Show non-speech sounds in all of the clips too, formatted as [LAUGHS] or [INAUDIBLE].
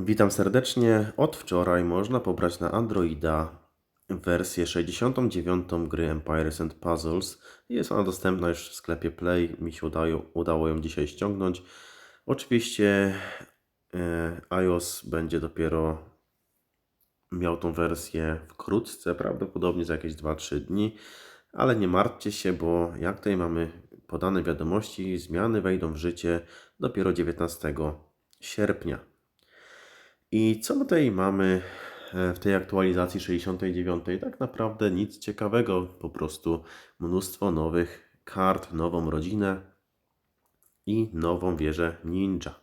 Witam serdecznie. Od wczoraj można pobrać na Androida wersję 69 gry Empires and Puzzles. Jest ona dostępna już w sklepie Play. Mi się udało, udało ją dzisiaj ściągnąć. Oczywiście e, iOS będzie dopiero miał tą wersję wkrótce, prawdopodobnie za jakieś 2-3 dni. Ale nie martwcie się, bo jak tutaj mamy podane wiadomości, zmiany wejdą w życie dopiero 19 sierpnia. I co tutaj mamy e, w tej aktualizacji 69? Tak naprawdę nic ciekawego, po prostu mnóstwo nowych kart, nową rodzinę i nową wieżę ninja.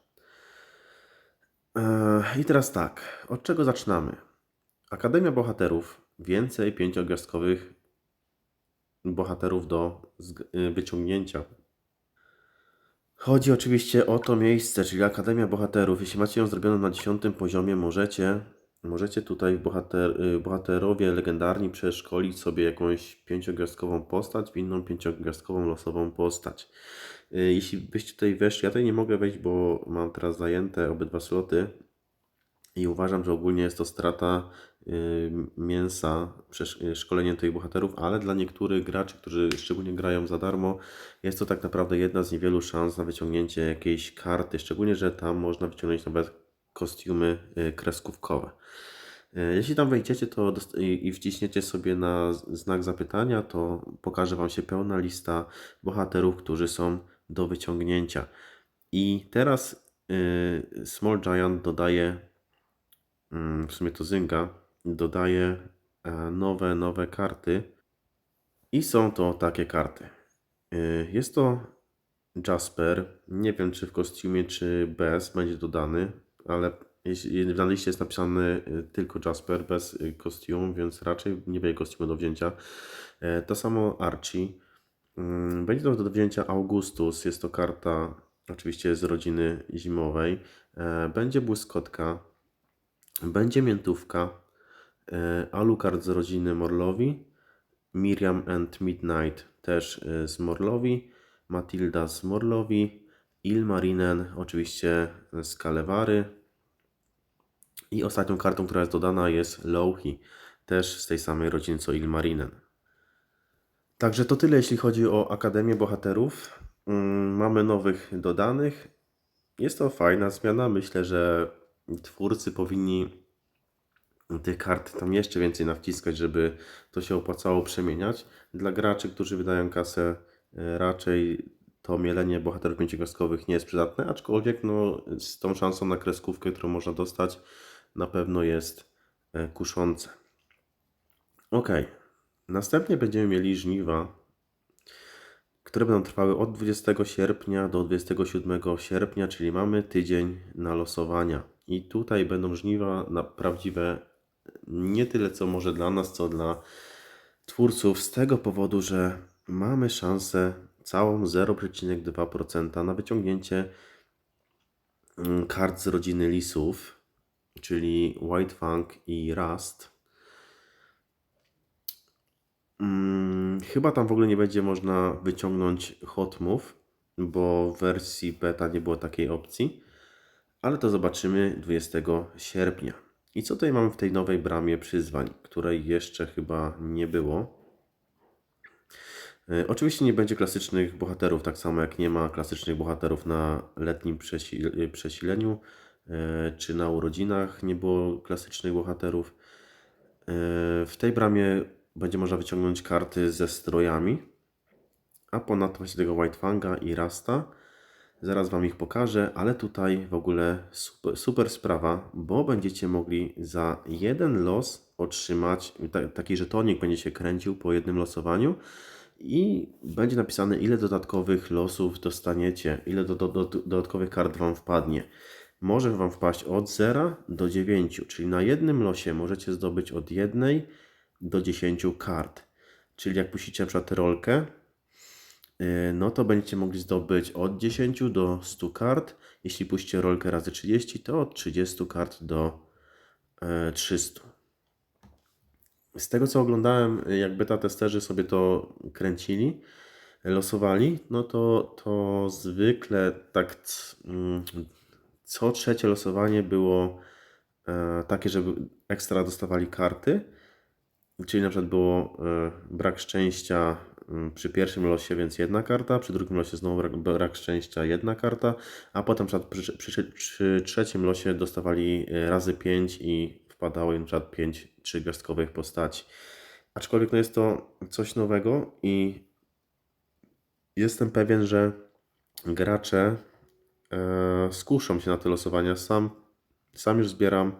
E, I teraz tak, od czego zaczynamy? Akademia Bohaterów, więcej pięciogwiazdkowych bohaterów do wyciągnięcia. Chodzi oczywiście o to miejsce, czyli Akademia Bohaterów. Jeśli macie ją zrobioną na 10 poziomie, możecie, możecie tutaj bohater, y, bohaterowie legendarni przeszkolić sobie jakąś pięciogwiazdkową postać w inną pięciogwiazdkową losową postać. Y, Jeśli byście tutaj weszli, ja tutaj nie mogę wejść, bo mam teraz zajęte obydwa sloty i uważam, że ogólnie jest to strata y, mięsa przez y, szkolenie tych bohaterów, ale dla niektórych graczy, którzy szczególnie grają za darmo, jest to tak naprawdę jedna z niewielu szans na wyciągnięcie jakiejś karty, szczególnie, że tam można wyciągnąć nawet kostiumy y, kreskówkowe. Jeśli tam wejdziecie to i wciśniecie sobie na znak zapytania, to pokaże Wam się pełna lista bohaterów, którzy są do wyciągnięcia. I teraz Small Giant dodaje w sumie to Zynga, dodaje e, nowe, nowe karty i są to takie karty. Y, Jest to Jasper, nie wiem czy w kostiumie, czy bez będzie dodany, ale jeśli na liście jest napisany y, tylko Jasper bez kostiumu, więc raczej nie będzie kostiumu do wzięcia. E, To samo Archie. Mm, Będzie to do wzięcia Augustus, jest to karta oczywiście z rodziny zimowej. E, Będzie błyskotka, będzie miętówka, e, Alucard z rodziny Morlowi, Miriam and Midnight też e, z Morlowi, Matilda z Morlowi, Ilmarinen oczywiście z Kalewary i ostatnią kartą, która jest dodana jest Louhi, też z tej samej rodziny co Ilmarinen. Także to tyle, jeśli chodzi o Akademię Bohaterów. Mm, Mamy nowych dodanych. Jest to fajna zmiana. Myślę, że twórcy powinni tych kart tam jeszcze więcej nawciskać, żeby to się opłacało przemieniać. Dla graczy, którzy wydają kasę, e, raczej to mielenie bohaterów pięciogwiazdkowych nie jest przydatne, aczkolwiek no, z tą szansą na kreskówkę, którą można dostać, na pewno jest e, kuszące. Ok. Następnie będziemy mieli żniwa, które będą trwały od 20 sierpnia do 27 sierpnia, czyli mamy tydzień na losowania. I tutaj będą żniwa na prawdziwe nie tyle co może dla nas, co dla twórców, z tego powodu, że mamy szansę całą 0,2% na wyciągnięcie mm, kart z rodziny lisów, czyli White Fang i Rust. Mm, chyba tam w ogóle nie będzie można wyciągnąć Hot Move, bo w wersji beta nie było takiej opcji, ale to zobaczymy 20 sierpnia. I co tutaj mamy w tej nowej bramie przyzwań, której jeszcze chyba nie było? E, Oczywiście nie będzie klasycznych bohaterów, tak samo jak nie ma klasycznych bohaterów na letnim przesi- przesileniu, e, czy na urodzinach nie było klasycznych bohaterów. E, W tej bramie będzie można wyciągnąć karty ze strojami, a ponadto właśnie tego White Fanga i Rasta. Zaraz Wam ich pokażę, ale tutaj w ogóle super, super sprawa, bo będziecie mogli za jeden los otrzymać, ta, taki żetonik będzie się kręcił po jednym losowaniu i będzie napisane ile dodatkowych losów dostaniecie, ile do, do, do, dodatkowych kart Wam wpadnie. Może Wam wpaść od 0 do 9, czyli na jednym losie możecie zdobyć od 1 do 10 kart. Czyli jak puścicie na przykład rolkę, no to będziecie mogli zdobyć od 10 do 100 kart. Jeśli puścicie rolkę razy 30, to od 30 kart do e, 300. Z tego co oglądałem, jak beta testerzy sobie to kręcili, losowali, no to, to zwykle tak mm, co trzecie losowanie było e, takie, żeby ekstra dostawali karty. Czyli na przykład było e, brak szczęścia przy pierwszym losie, więc jedna karta, przy drugim losie znowu brak, brak szczęścia, jedna karta, a potem przy, przy, przy trzecim losie dostawali e, razy 5 i wpadało im na przykład 5 trzygwiazdkowych postaci. Aczkolwiek no jest to coś nowego i jestem pewien, że gracze e, skuszą się na te losowania. Sam, sam już zbieram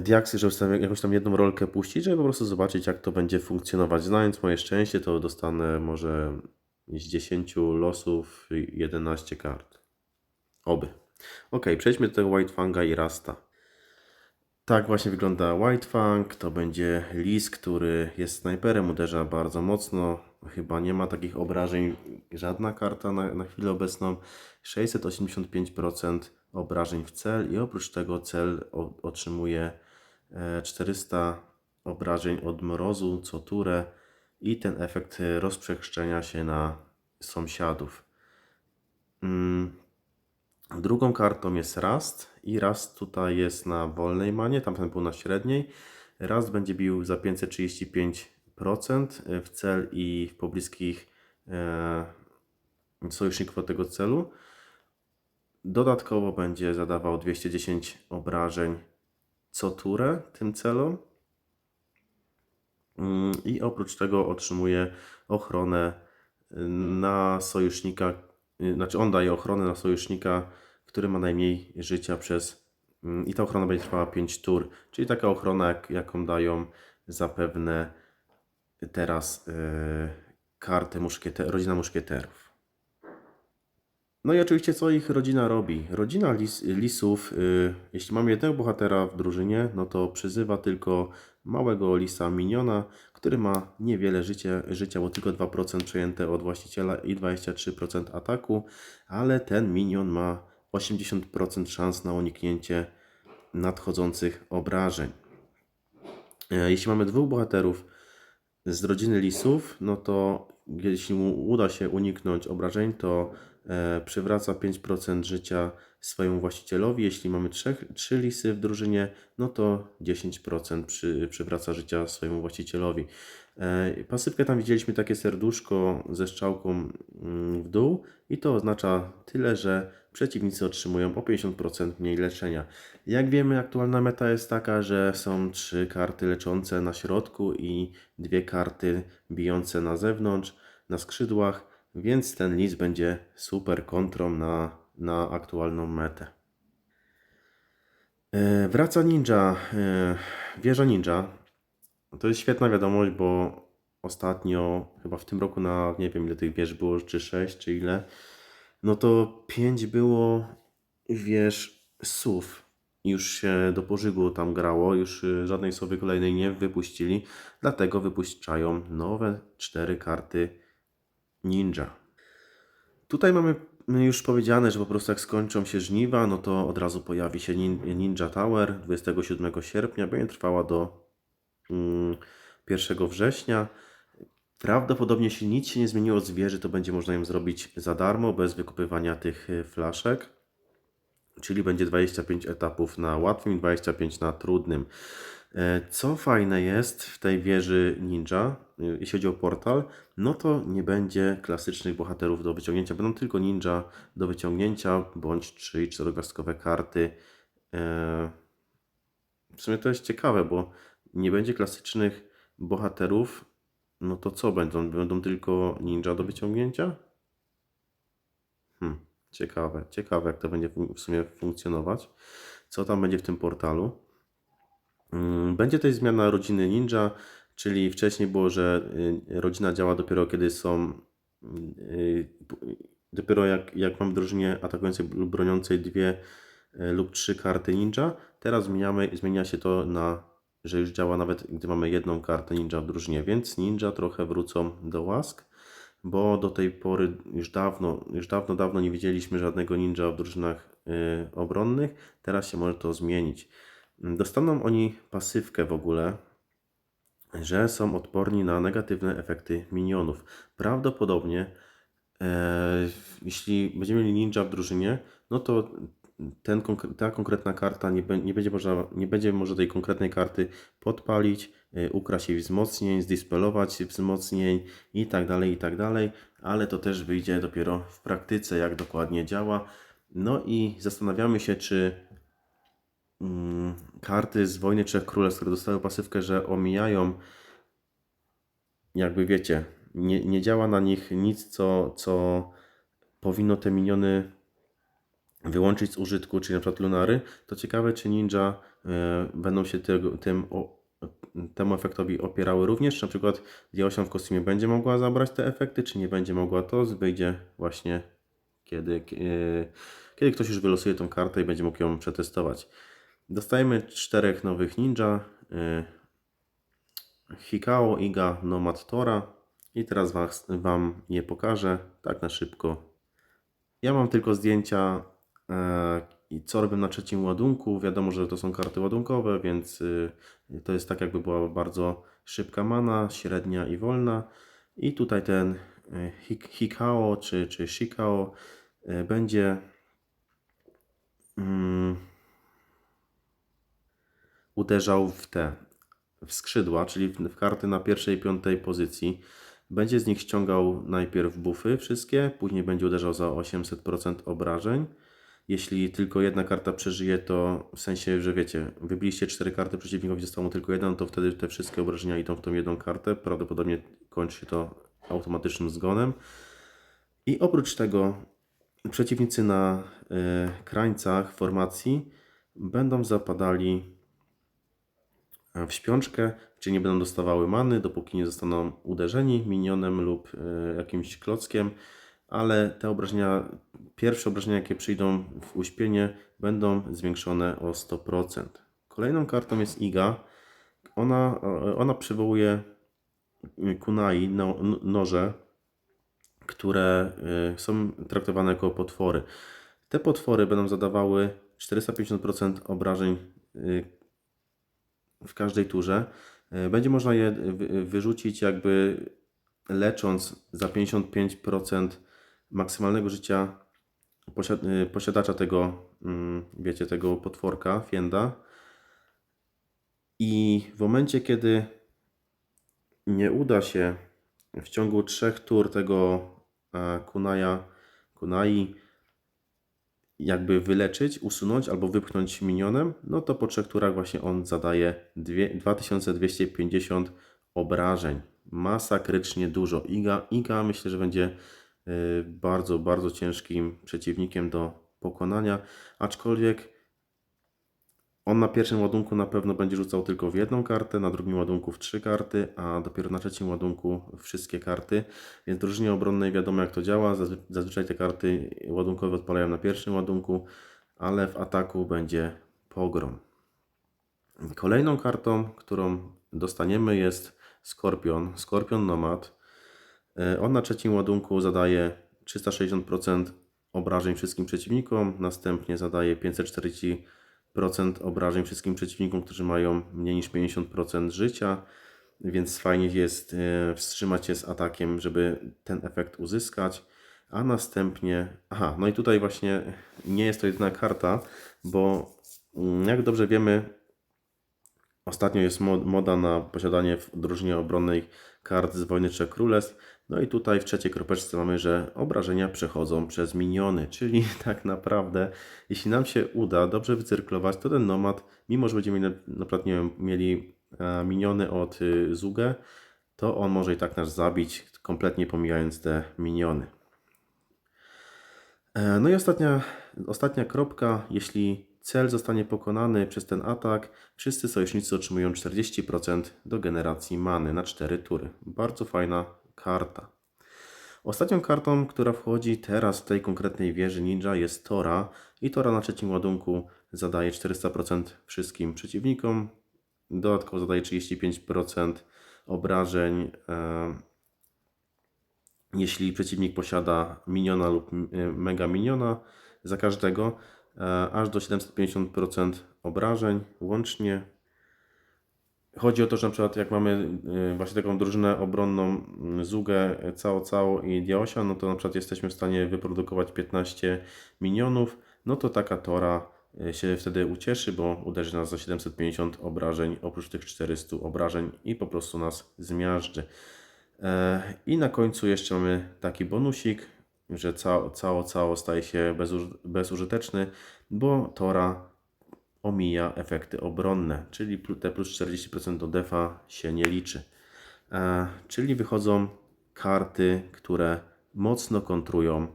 diaksy, żeby sobie jakąś tam jedną rolkę puścić, żeby po prostu zobaczyć, jak to będzie funkcjonować. Znając moje szczęście, to dostanę może z 10 losów 11 kart. Oby. Ok, przejdźmy do tego White Fanga i Rasta. Tak właśnie wygląda White Fang. To będzie lis, który jest snajperem, uderza bardzo mocno. Chyba nie ma takich obrażeń żadna karta na, na chwilę obecną. 685% obrażeń w cel i oprócz tego cel otrzymuje e, 400 obrażeń od mrozu co turę i ten efekt rozprzestrzenia się na sąsiadów. Mm, Drugą kartą jest Rust i Rust tutaj jest na wolnej manie, tamten był na średniej. Rust będzie bił za 535% w cel i w pobliskich e, sojuszników tego celu. Dodatkowo będzie zadawał 210 obrażeń co turę tym celom. Mm, I oprócz tego otrzymuje ochronę na sojusznika, y, znaczy on daje ochronę na sojusznika, który ma najmniej życia przez. mm, I ta ochrona będzie trwała 5 tur. Czyli taka ochrona, jak, jaką dają zapewne teraz yy, karty muszkiete, rodzina muszkieterów. No i oczywiście co ich rodzina robi? Rodzina lis, lisów, y, jeśli mamy jednego bohatera w drużynie, no to przyzywa tylko małego lisa miniona, który ma niewiele życia, życia bo tylko 2% przejęte od właściciela i 23% ataku, ale ten minion ma 80% szans na uniknięcie nadchodzących obrażeń. E, Jeśli mamy dwóch bohaterów z rodziny lisów, no to jeśli mu uda się uniknąć obrażeń, to przywraca 5% życia swojemu właścicielowi. Jeśli mamy trzech, trzy lisy w drużynie, no to 10% przy, przywraca życia swojemu właścicielowi. E, pasywkę tam widzieliśmy takie serduszko ze strzałką mm, w dół i to oznacza tyle, że przeciwnicy otrzymują o 50% mniej leczenia. Jak wiemy, aktualna meta jest taka, że są trzy karty leczące na środku i dwie karty bijące na zewnątrz, na skrzydłach, więc ten list będzie super kontrą na, na aktualną metę. E, Wraca ninja, e, wieża ninja. To jest świetna wiadomość, bo ostatnio, chyba w tym roku na, nie wiem ile tych wież było, czy 6, czy ile, no to 5 było wież SUV. Już się do pożygu tam grało, już y, żadnej sowy kolejnej nie wypuścili, dlatego wypuszczają nowe 4 karty ninja. Tutaj mamy już powiedziane, że po prostu jak skończą się żniwa, no to od razu pojawi się nin- Ninja Tower 27 sierpnia. Będzie trwała do mm, 1 września. Prawdopodobnie, jeśli nic się nie zmieniło z wieży, to będzie można ją zrobić za darmo, bez wykupywania tych y, flaszek. Czyli będzie 25 etapów na łatwym i 25 na trudnym. Co fajne jest w tej wieży ninja, y, jeśli chodzi o portal, no to nie będzie klasycznych bohaterów do wyciągnięcia. Będą tylko ninja do wyciągnięcia, bądź 3 i 4 gwiazdkowe karty. E, W sumie to jest ciekawe, bo nie będzie klasycznych bohaterów. No to co będą? Będą tylko ninja do wyciągnięcia? Hmm, ciekawe, ciekawe jak to będzie w sumie funkcjonować. Co tam będzie w tym portalu? Mm, Będzie też zmiana rodziny ninja, czyli wcześniej było, że y, rodzina działa dopiero kiedy są. y, p- Dopiero jak, jak mam w drużynie atakującej lub broniącej dwie y, lub trzy karty ninja. Teraz zmieniamy, zmienia się to na, że już działa nawet gdy mamy jedną kartę ninja w drużynie, więc ninja trochę wrócą do łask, bo do tej pory już dawno, już dawno, dawno nie widzieliśmy żadnego ninja w drużynach y, obronnych. Teraz się może to zmienić. Dostaną oni pasywkę w ogóle, że są odporni na negatywne efekty minionów. Prawdopodobnie, e, jeśli będziemy mieli ninja w drużynie, no to ten, ta konkretna karta nie, nie, będzie można, nie będzie można tej konkretnej karty podpalić, y, ukraść jej wzmocnień, zdispelować wzmocnień i tak dalej, i tak dalej, ale to też wyjdzie dopiero w praktyce, jak dokładnie działa. No i zastanawiamy się, czy karty z Wojny Trzech Królestw, które pasywkę, że omijają jakby wiecie, nie, nie działa na nich nic, co, co powinno te miniony wyłączyć z użytku, czyli na przykład lunary, to ciekawe, czy ninja e, będą się tego, tym, o, temu efektowi opierały również, czy na przykład D8 w kostiumie będzie mogła zabrać te efekty, czy nie będzie mogła, to wyjdzie właśnie kiedy, kie- e, kiedy ktoś już wylosuje tą kartę i będzie mógł ją przetestować. Dostajemy czterech nowych ninja, e, Hikao, Iga, Nomad, Tora i teraz was, Wam je pokażę tak na szybko. Ja mam tylko zdjęcia e, i co robię na trzecim ładunku. Wiadomo, że to są karty ładunkowe, więc y, to jest tak jakby była bardzo szybka mana, średnia i wolna. I tutaj ten y, Hik- Hikao czy, czy Shikao y, będzie mm, uderzał w te w skrzydła, czyli w, w karty na pierwszej piątej pozycji. Będzie z nich ściągał najpierw buffy wszystkie, później będzie uderzał za 800% obrażeń. Jeśli tylko jedna karta przeżyje, to w sensie, że wiecie, wybiliście cztery karty, przeciwnikowi zostało mu tylko jeden, to wtedy te wszystkie obrażenia idą w tą jedną kartę. Prawdopodobnie kończy się to automatycznym zgonem. I oprócz tego przeciwnicy na y, krańcach formacji będą zapadali w śpiączkę, czyli nie będą dostawały many, dopóki nie zostaną uderzeni minionem lub e, jakimś klockiem, ale te obrażenia, pierwsze obrażenia, jakie przyjdą w uśpienie, będą zwiększone o 100%. Kolejną kartą jest Iga. Ona, e, ona przywołuje kunai, no, noże, które e, są traktowane jako potwory. Te potwory będą zadawały 450% obrażeń e, w każdej turze. E, Będzie można je wy- wyrzucić jakby lecząc za 55% maksymalnego życia y, posiadacza tego, mm, wiecie, tego potworka, fienda. I w momencie, kiedy nie uda się w ciągu trzech tur tego e, kunaja, kunai jakby wyleczyć, usunąć albo wypchnąć minionem, no to po trzech turach właśnie on zadaje dwie- 2250 obrażeń. Masakrycznie dużo. Iga, Iga myślę, że będzie y, bardzo, bardzo ciężkim przeciwnikiem do pokonania, aczkolwiek on na pierwszym ładunku na pewno będzie rzucał tylko w jedną kartę, na drugim ładunku w trzy karty, a dopiero na trzecim ładunku wszystkie karty. Więc drużynie obronnej wiadomo jak to działa. Zazwy- Zazwyczaj te karty ładunkowe odpalają na pierwszym ładunku, ale w ataku będzie pogrom. Kolejną kartą, którą dostaniemy jest Skorpion, Skorpion Nomad. E, On na trzecim ładunku zadaje 360% obrażeń wszystkim przeciwnikom, następnie zadaje 540% obrażeń wszystkim przeciwnikom, którzy mają mniej niż 50% życia, więc fajnie jest e, wstrzymać się z atakiem, żeby ten efekt uzyskać. A następnie, aha, no i tutaj właśnie nie jest to jedyna karta, bo mm, jak dobrze wiemy, Ostatnio jest mod- moda na posiadanie w drużynie obronnej kart z Wojny Trzech Królestw. No i tutaj w trzeciej kropeczce mamy, że obrażenia przechodzą przez miniony, czyli [LAUGHS] tak naprawdę, jeśli nam się uda dobrze wycyrklować, to ten nomad, mimo że będziemy na przykład, nie wiem, mieli e, miniony od y, Zugę, to on może i tak nas zabić, kompletnie pomijając te miniony. E, No i ostatnia, ostatnia kropka. Jeśli cel zostanie pokonany przez ten atak, wszyscy sojusznicy otrzymują 40% do generacji many na 4 tury. Bardzo fajna karta. Ostatnią kartą, która wchodzi teraz w tej konkretnej wieży ninja jest Tora i Tora na trzecim ładunku zadaje 400% wszystkim przeciwnikom. Dodatkowo zadaje 35% obrażeń e, jeśli przeciwnik posiada miniona lub y, mega miniona za każdego, e, aż do 750% obrażeń łącznie. Chodzi o to, że na przykład jak mamy y, właśnie taką drużynę obronną y, Zugę, Cao Cao i Diaosia, no to na przykład jesteśmy w stanie wyprodukować 15 minionów, no to taka Tora e, się wtedy ucieszy, bo uderzy nas za 750 obrażeń oprócz tych 400 obrażeń i po prostu nas zmiażdży. E, I na końcu jeszcze mamy taki bonusik, że cało, cało, cało staje się bezuż- bezużyteczny, bo Tora omija efekty obronne, czyli te plus 40% do defa się nie liczy. E, czyli wychodzą karty, które mocno kontrują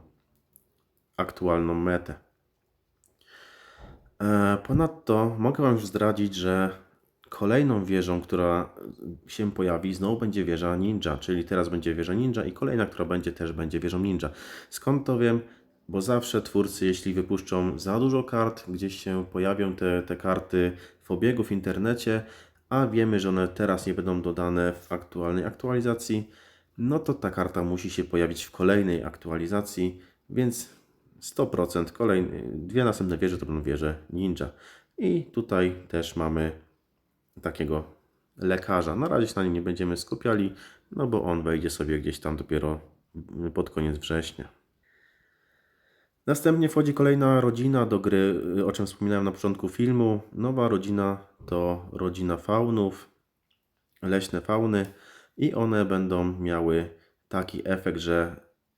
aktualną metę. E, Ponadto mogę Wam już zdradzić, że kolejną wieżą, która się pojawi, znowu będzie wieża ninja, czyli teraz będzie wieża ninja i kolejna, która będzie też będzie wieżą ninja. Skąd to wiem? Bo zawsze twórcy, jeśli wypuszczą za dużo kart, gdzieś się pojawią te, te karty w obiegu w internecie, a wiemy, że one teraz nie będą dodane w aktualnej aktualizacji, no to ta karta musi się pojawić w kolejnej aktualizacji, więc 100% kolejne, dwie następne wieże to będą wieże ninja. I tutaj też mamy takiego lekarza. Na razie się na nim nie będziemy skupiali, no bo on wejdzie sobie gdzieś tam dopiero pod koniec września. Następnie wchodzi kolejna rodzina do gry, o czym wspominałem na początku filmu. Nowa rodzina to rodzina faunów, leśne fauny i one będą miały taki efekt, że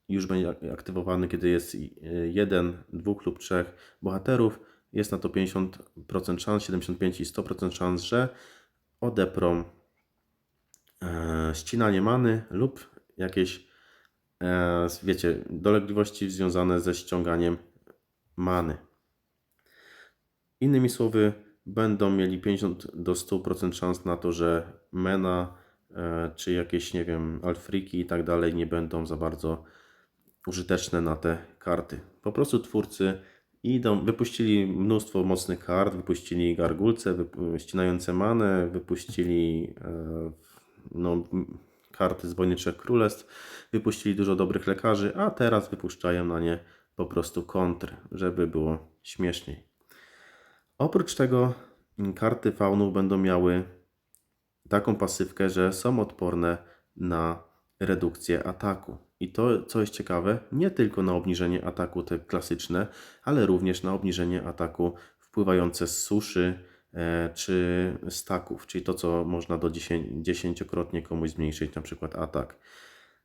już będzie ak- aktywowany, kiedy jest y, jeden, dwóch lub trzech bohaterów. Jest na to 50% szans, 75 i 100% szans, że odeprą e, ścinanie many lub jakieś, wiecie, dolegliwości związane ze ściąganiem many. Innymi słowy, będą mieli 50 do 100% szans na to, że Mena e, czy jakieś, nie wiem, Alfriki i tak dalej nie będą za bardzo użyteczne na te karty. Po prostu twórcy idą, wypuścili mnóstwo mocnych kart, wypuścili gargulce, wyp- ścinające manę, wypuścili e, no, karty z Wojny Trzech Królestw, wypuścili dużo dobrych lekarzy, a teraz wypuszczają na nie po prostu kontry, żeby było śmieszniej. Oprócz tego mm, karty faunów będą miały taką pasywkę, że są odporne na redukcję ataku. I to, co jest ciekawe, nie tylko na obniżenie ataku te klasyczne, ale również na obniżenie ataku wpływające z suszy czy staków, czyli to, co można do 10, dziesięciokrotnie komuś zmniejszyć, na przykład atak.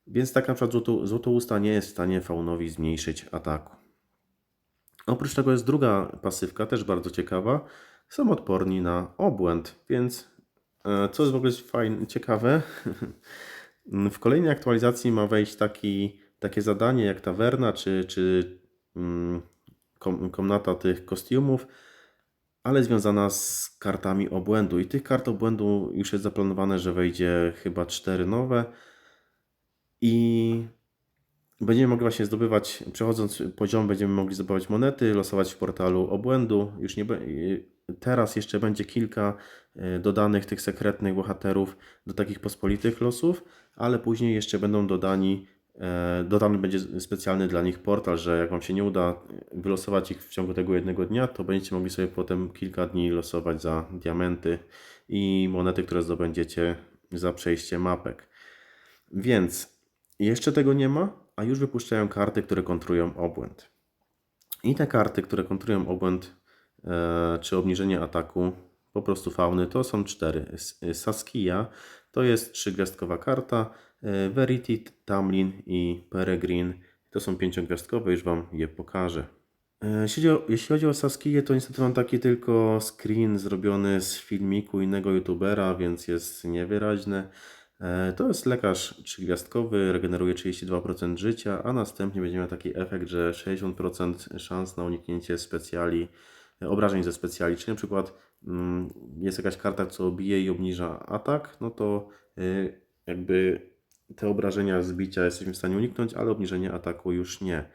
Więc tak na przykład złoto, złotousta nie jest w stanie faunowi zmniejszyć ataku. Oprócz tego jest druga pasywka, też bardzo ciekawa. Są odporni na obłęd, więc e, co jest w ogóle fajne, ciekawe, [LAUGHS] w kolejnej aktualizacji ma wejść taki, takie zadanie jak tawerna czy, czy mm, kom, komnata tych kostiumów, ale związana z kartami obłędu. I tych kart obłędu już jest zaplanowane, że wejdzie chyba cztery nowe. I Będziemy mogli właśnie zdobywać, przechodząc poziom, będziemy mogli zdobywać monety, losować w portalu obłędu. Już nie teraz jeszcze będzie kilka y, dodanych tych sekretnych bohaterów do takich pospolitych losów, ale później jeszcze będą dodani, e, dodany będzie specjalny dla nich portal, że jak Wam się nie uda wylosować ich w ciągu tego jednego dnia, to będziecie mogli sobie potem kilka dni losować za diamenty i monety, które zdobędziecie za przejście mapek. Więc jeszcze tego nie ma, a już wypuszczają karty, które kontrują obłęd. I te karty, które kontrują obłęd e, czy obniżenie ataku, po prostu fauny, to są cztery. Saskia to jest trzygwiazdkowa karta, e, Verity, Tamlin i Peregrine to są pięciogwiazdkowe, już Wam je pokażę. E, Jeśli chodzi o, Saskię, to niestety mam taki tylko screen zrobiony z filmiku innego youtubera, więc jest niewyraźne. E, To jest lekarz trzygwiazdkowy, regeneruje 32% życia, a następnie będzie miał taki efekt, że 60% szans na uniknięcie specjali, e, obrażeń ze specjali. Czyli na przykład mm, jest jakaś karta, co bije i obniża atak, no to jakby te obrażenia z bicia jesteśmy w stanie uniknąć, ale obniżenie ataku już nie.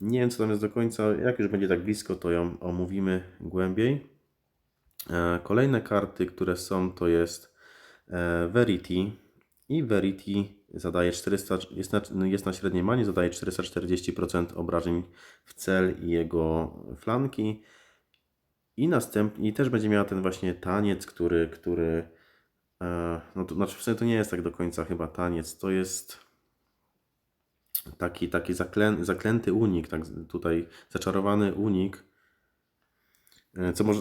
Nie wiem, co tam jest do końca. Jak już będzie tak blisko, to ją omówimy głębiej. E, Kolejne karty, które są, to jest e, Verity. I Verity zadaje 400, jest na, no, jest na średniej manie, zadaje 440% obrażeń w cel i jego flanki. I następnie i też będzie miała ten właśnie taniec, który, który no to znaczy w sumie to nie jest tak do końca chyba taniec, to jest taki, taki zaklę, zaklęty unik, tak tutaj zaczarowany unik, E, Co może.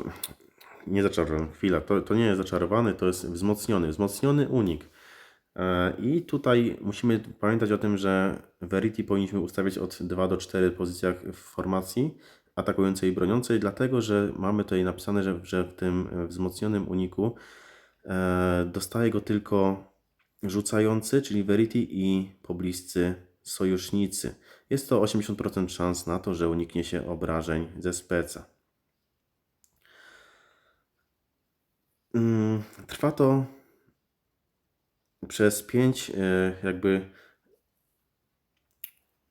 Nie zaczarowany, chwila. To, to nie jest zaczarowany, to jest wzmocniony. Wzmocniony unik. E, I tutaj musimy pamiętać o tym, że Verity powinniśmy ustawiać od 2 do 4 pozycjach w formacji atakującej i broniącej, dlatego że mamy tutaj napisane, że, że w tym e, wzmocnionym uniku e, dostaje go tylko rzucający, czyli Verity i pobliscy sojusznicy. Jest to 80% szans na to, że uniknie się obrażeń ze speca. Mm, Trwa to przez 5 jakby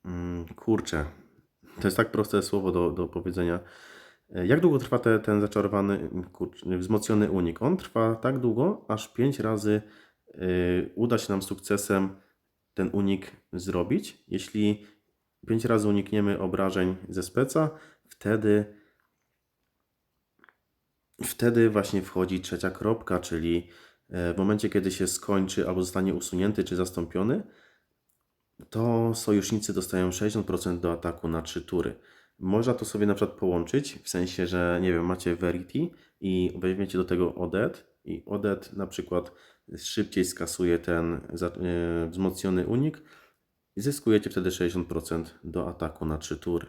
mm, kurczę. To jest tak proste słowo do, do powiedzenia. E, Jak długo trwa te, ten zaczarowany, mm, kurczę, wzmocniony unik? On trwa tak długo, aż 5 razy y, uda się nam sukcesem ten unik zrobić. Jeśli 5 razy unikniemy obrażeń ze speca, wtedy wtedy właśnie wchodzi trzecia kropka, czyli e, w momencie, kiedy się skończy albo zostanie usunięty czy zastąpiony, to sojusznicy dostają 60% do ataku na 3 tury. Można to sobie na przykład połączyć, w sensie, że nie wiem, macie Verity i weźmiecie do tego Odet i Odet na przykład szybciej skasuje ten e, wzmocniony unik i zyskujecie wtedy 60% do ataku na 3 tury.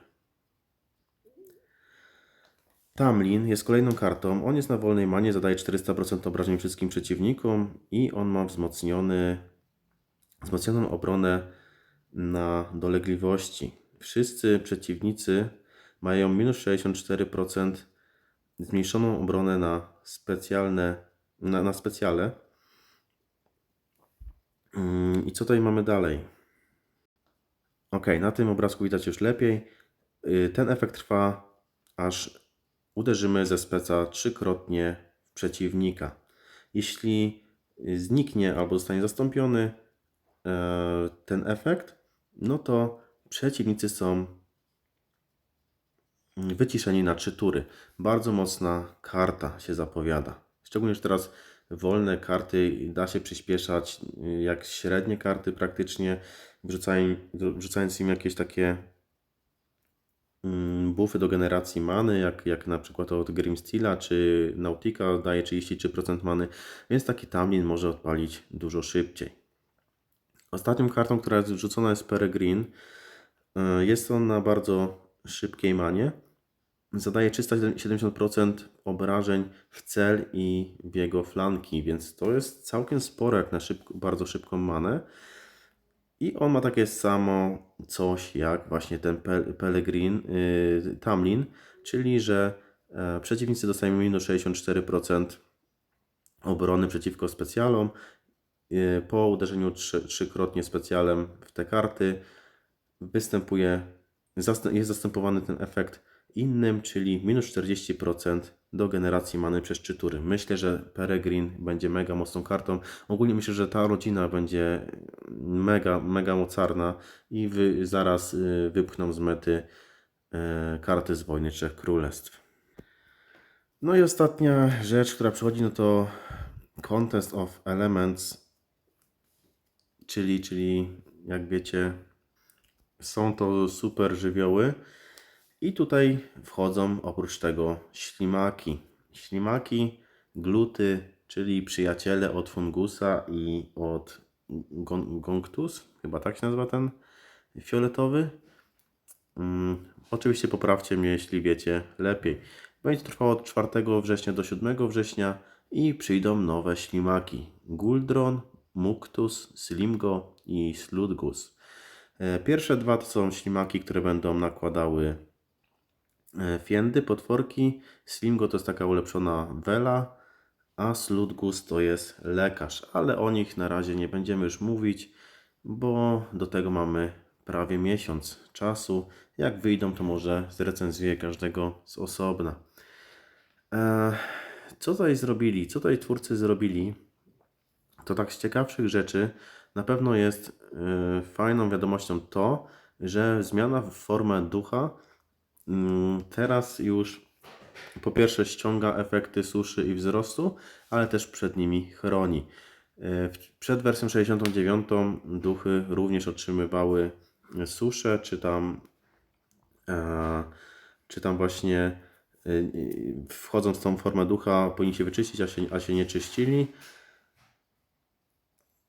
Tamlin jest kolejną kartą. On jest na wolnej manie, zadaje 400% obrażeń wszystkim przeciwnikom i on ma wzmocniony, wzmocnioną obronę na dolegliwości. Wszyscy przeciwnicy mają minus 64% zmniejszoną obronę na specjalne, na, na specjale. Mm, I co tutaj mamy dalej? Ok, na tym obrazku widać już lepiej. Y, Ten efekt trwa aż uderzymy ze speca trzykrotnie w przeciwnika. Jeśli zniknie albo zostanie zastąpiony e, ten efekt, no to przeciwnicy są wyciszeni na trzy tury. Bardzo mocna karta się zapowiada. Szczególnie, że teraz wolne karty da się przyspieszać jak średnie karty praktycznie, wrzucając, im jakieś takie mm, buffy do generacji many, jak, jak na przykład od Grimsteela czy Nautica daje 33% many, więc taki Tamlin może odpalić dużo szybciej. Ostatnią kartą, która jest wrzucona jest Peregrine. Y, Jest on na bardzo szybkiej manie. Zadaje 370% obrażeń w cel i w jego flanki, więc to jest całkiem sporo jak na szybko, bardzo szybką manę. I on ma takie samo coś jak właśnie ten Pe- Pellegrin, yy, Tamlin, czyli że e, przeciwnicy dostają minus 64% obrony przeciwko specjalom. Yy, po uderzeniu trzy, trzykrotnie specjalem w te karty występuje, jest zastępowany ten efekt innym, czyli minus 40% do generacji many przez 3 tury. Myślę, że Peregrine będzie mega mocną kartą. Ogólnie myślę, że ta rodzina będzie mega, mega mocarna i wy, zaraz y, wypchną z mety e, karty z Wojny Trzech Królestw. No i ostatnia rzecz, która przychodzi, no to Contest of Elements, czyli, czyli jak wiecie, są to super żywioły. I tutaj wchodzą oprócz tego ślimaki. Ślimaki, gluty, czyli przyjaciele od fungusa i od gon- gonctus, chyba tak się nazywa ten fioletowy. Mm, oczywiście poprawcie mnie, jeśli wiecie lepiej. Będzie trwało od 4 września do 7 września i przyjdą nowe ślimaki. Guldron, Muktus, Slimgo i Sludgus. E, Pierwsze dwa to są ślimaki, które będą nakładały e, fiendy, potworki. Slimgo to jest taka ulepszona wela, a Sludgus to jest lekarz. Ale o nich na razie nie będziemy już mówić, bo do tego mamy prawie miesiąc czasu. Jak wyjdą, to może zrecenzuję każdego z osobna. E, Co tutaj zrobili? Co tutaj twórcy zrobili? to tak z ciekawszych rzeczy na pewno jest y, fajną wiadomością to, że zmiana w formę ducha mm, teraz już po pierwsze ściąga efekty suszy i wzrostu, ale też przed nimi chroni. Y, Przed wersją 69 duchy również otrzymywały suszę, czy tam, czy tam właśnie y, wchodząc w tą formę ducha, powinni się wyczyścić, a się, a się nie czyścili.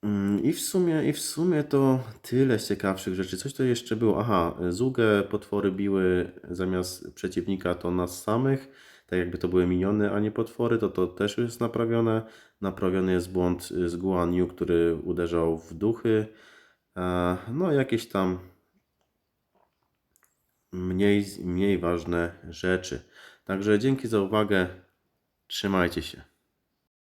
Mm, I w sumie, i w sumie to tyle z ciekawszych rzeczy. Coś to jeszcze było. Aha, zugę potwory biły zamiast przeciwnika to nas samych. Tak jakby to były miniony, a nie potwory, to to też jest naprawione. Naprawiony jest błąd z Guan Yu, który uderzał w duchy. E, No, jakieś tam mniej, mniej ważne rzeczy. Także dzięki za uwagę. Trzymajcie się.